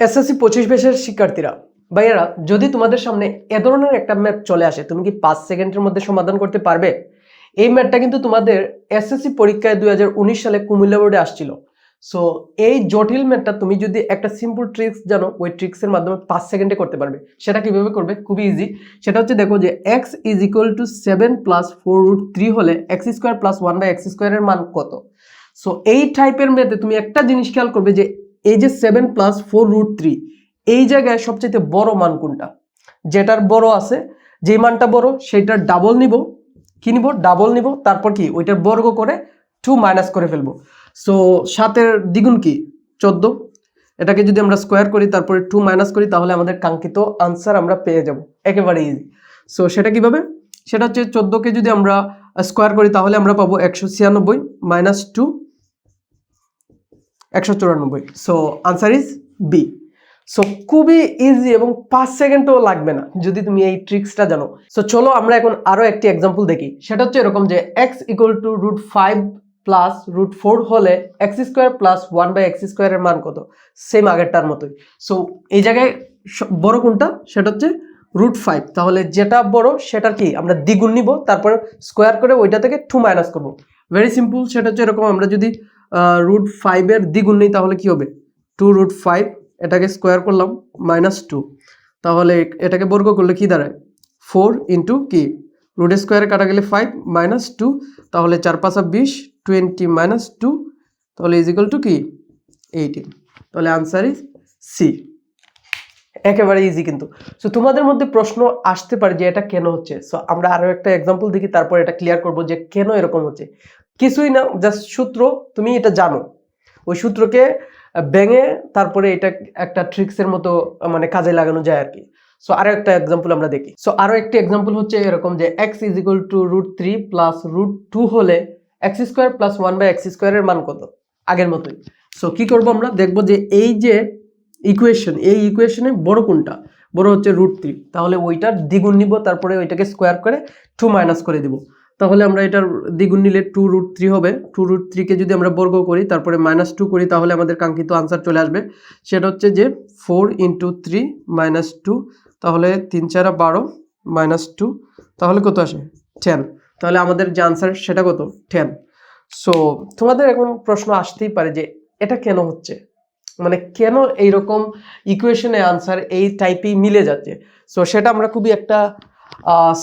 SSC পঁচিশ বেশের শিক্ষার্থীরা, ভাইয়ারা, যদি তোমাদের সামনে এ ধরনের একটা ম্যাপ চলে আসে, তুমি কি পাঁচ সেকেন্ডের মধ্যে সমাধান করতে পারবে? এই ম্যাপটা কিন্তু তোমাদের এসএসসি পরীক্ষায় দুই হাজার উনিশ সালে কুমিল্লা বোর্ডে আসছিল। সো এই জটিল ম্যাপটা তুমি যদি একটা সিম্পল ট্রিক্স জানো, ওই ট্রিক্সের মাধ্যমে পাঁচ সেকেন্ডে করতে পারবে। সেটা কীভাবে করবে? খুবই ইজি সেটা হচ্ছে দেখো যে x is equal to seven plus four root three হলে x square plus one by x স্কোয়ারের মান কত? সো এই টাইপের মেয়েতে তুমি একটা জিনিস খেয়াল করবে যে এই যে seven plus four root three এই জায়গায় সবচেয়ে বড় মান কোনটা? যেটার বড় আছে যে মানটা বড়, সেটার ডাবল নিব। কি নিব? ডাবল নিব। তারপর কি? ওইটার বর্গ করে টু মাইনাস করে ফেলব। সো সাতের দ্বিগুণ কি? চোদ্দ। এটাকে যদি আমরা স্কোয়ার করি, তারপরে টু মাইনাস করি, তাহলে আমাদের কাঙ্ক্ষিত আনসার আমরা পেয়ে যাব। একেবারে ইজি সো সেটা কীভাবে? সেটা হচ্ছে চোদ্দোকে যদি আমরা স্কোয়ার করি, তাহলে আমরা পাবো একশো ছিয়ানব্বই মাইনাস টু একশো চুরানব্বই। So answer is B so খুবই ইজি এবং পাঁচ সেকেন্ডও লাগবে না, যদি তুমি এই ট্রিক্সটা জানো। সো চলো আমরা এখন আরও একটি এক্সাম্পল দেখি। সেটা হচ্ছে এরকম যে x equal to root five plus root four হলে x square plus one by x স্কোয়ারের মান কত? সেম আগেরটার মতোই। সো এই জায়গায় বড় কোনটা? সেটা হচ্ছে রুট ফাইভ তাহলে যেটা বড় সেটার কি? আমরা দ্বিগুণ নিব, তারপর স্কোয়ার করে ওইটা থেকে টু মাইনাস করব। ভেরি সিম্পল সেটা হচ্ছে এরকম, আমরা যদি রুট ফাইভের দ্বিগুণ নিই, তাহলে কি হবে? টু রুট ফাইভ এটাকে স্কোয়ার করলাম মাইনাস টু তাহলে এটাকে বর্গ করলে কি দাঁড়ায়? ফোর ইন্টু কি? রুট স্কোয়ারে কাটা গেলে ফাইভ মাইনাস টু তাহলে চার পাঁচা বিশ টোয়েন্টি মাইনাস টু তাহলে ইজ ইকুয়াল টু কি? এইটিন তাহলে আনসার ইজ সি একেবারে ইজি কিন্তু। সো তোমাদের মধ্যে প্রশ্ন আসতে পারে যে এটা কেন হচ্ছে? সো আমরা আরও একটা এক্সাম্পল দেখি, তারপর এটা ক্লিয়ার করব যে কেন এরকম হচ্ছে। কিছুই না জাস্ট সূত্র, তুমি এটা জানো। ওই সূত্রকে ভেঙে তারপরে এটা একটা ট্রিক্সের মতো মানে কাজে লাগানো যায় আর কি। সো আরও একটা এক্সাম্পল আমরা দেখি। সো আরও একটি এক্সাম্পল হচ্ছে এরকম যে x is equal to root three plus root two হলে x square plus one by x স্কোয়ারের মান কত? আগের মতোই। সো কি করব আমরা? দেখব যে এই যে ইকুয়েশন এই ইকুয়েশনে বড় কোনটা? বড় হচ্ছে রুট থ্রি তাহলে ওইটার দ্বিগুণ নিব, তারপরে ওইটাকে স্কোয়ার করে টু মাইনাস করে দিব। তাহলে আমরা এটার দ্বিগুণ নিলে টু রুট থ্রি হবে। টু রুট থ্রিকে যদি আমরা বর্গ করি, তারপরে মাইনাস টু করি, তাহলে আমাদের কাঙ্ক্ষিত আনসার চলে আসবে। সেটা হচ্ছে যে four into three minus two তাহলে তিন চারা বারো মাইনাস টু তাহলে কত আসে? টেন তাহলে আমাদের যে আনসার সেটা কত? টেন সো তোমাদের এখন প্রশ্ন আসতেই পারে যে এটা কেন হচ্ছে? মানে কেন এইরকম ইকুয়েশনে আনসার এই টাইপেই মিলে যাচ্ছে? সো সেটা আমরা খুবই একটা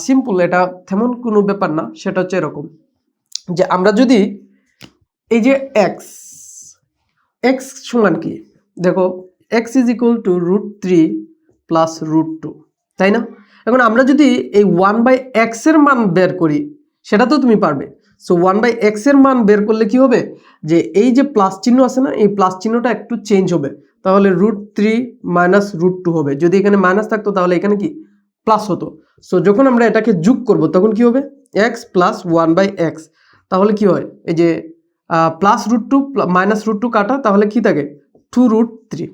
সিম্পল এটা তেমন কোনো ব্যাপার না, সেটা হচ্ছে এরকম। যে আমরা যদি এই যে এক্স এক্স সমান কি? দেখো x is equal to root three plus root two তাই না? এখন আমরা যদি এই ওয়ান বাই এক্সের মান বের করি, সেটা তো তুমি পারবে। সো ওয়ান বাই এক্সের মান বের করলে কি হবে? যে এই যে প্লাস চিহ্ন আছে না, এই প্লাস চিহ্নটা একটু চেঞ্জ হবে। তাহলে root three minus root two হবে। যদি এখানে মাইনাস থাকতো, তাহলে এখানে কি? প্লাস হতো। সো যখন আমরা এটাকে যোগ করব, তখন কি হবে? X plus one by x তাহলে কি হয়? এই যে plus root two minus root two কাটা, তাহলে কি থাকে? Two root three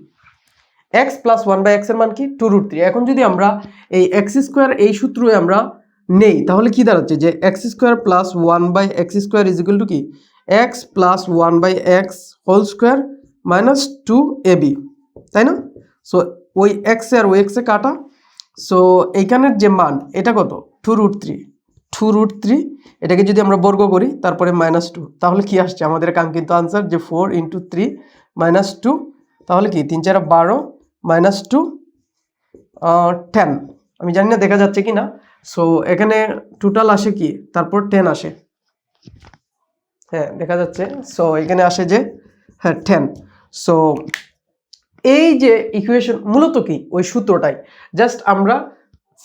x plus one by এক্সের মান কি? টু রুট থ্রি এখন যদি আমরা এই এক্স স্কোয়ার এই সূত্রে আমরা নেই, তাহলে কি দাঁড়াচ্ছে? যে x square plus one by x square is equal to কি? X plus one by x whole square minus two A B তাই না? সো ওই এক্সে আর ওই এক্সে কাটা সো এইখানের যে মান, এটা কত? Two root three two root three এটাকে যদি আমরা বর্গ করি, তারপরে মাইনাস টু তাহলে কি আসছে? আমাদের কাঙ্ক্ষিত আনসার যে four into three minus two তাহলে কি? তিন চার বারো মাইনাস টু টেন আমি জানি না, দেখা যাচ্ছে কি না সো এখানে টোটাল আসে কি? তারপর টেন আসে। হ্যাঁ দেখা যাচ্ছে। সো এখানে আসে যে হ্যাঁ টেন সো এই যে ইকুয়েশন মূলত কি? ওই সূত্রটাই। জাস্ট আমরা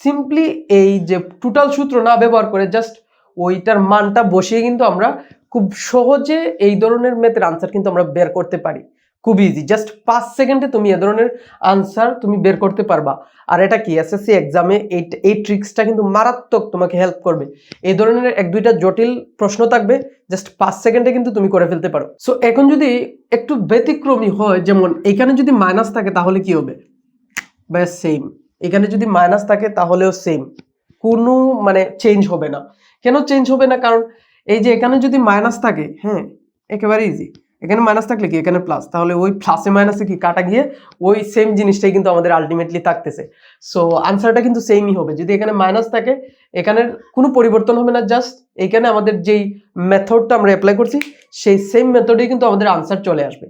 সিম্পলি এই যে টোটাল সূত্র না ব্যবহার করে জাস্ট ওইটার মানটা বসিয়ে কিন্তু আমরা খুব সহজে এই ধরনের ম্যাথের আনসার কিন্তু আমরা বের করতে পারি। খুব ইজি জাস্ট পাঁচ সেকেন্ডে তুমি এ ধরনের আনসার তুমি বের করতে পারবা। আর এটা কি? এসএসসি এক্সামে এই এই ট্রিক্সটা কিন্তু মারাত্মক তোমাকে হেল্প করবে। এই ধরনের এক দুইটা জটিল প্রশ্ন থাকবে জাস্ট পাঁচ সেকেন্ডে কিন্তু তুমি করে ফেলতে পারো। সো এখন যদি একটু ব্যতিক্রমী হয়, যেমন এখানে যদি মাইনাস থাকে তাহলে কি হবে? ব্যাস সেম এখানে যদি মাইনাস থাকে তাহলেও সেম কোনো মানে চেঞ্জ হবে না। কেন চেঞ্জ হবে না? কারণ এই যে এখানে যদি মাইনাস থাকে হ্যাঁ একেবারে ইজি এখানে মাইনাস থাকলে কি? এখানে প্লাস তাহলে ওই প্লাসে মাইনাসে কি? কাটা গিয়ে ওই সেম জিনিসটাই কিন্তু আমাদের আলটিমেটলি থাকতেছে। সো আনসারটা কিন্তু সেমই হবে। যদি এখানে মাইনাস থাকে এখানের কোনো পরিবর্তন হবে না জাস্ট এখানে আমাদের যেই মেথডটা আমরা অ্যাপ্লাই করছি, সেই সেম মেথডেই কিন্তু আমাদের আনসার চলে আসবে।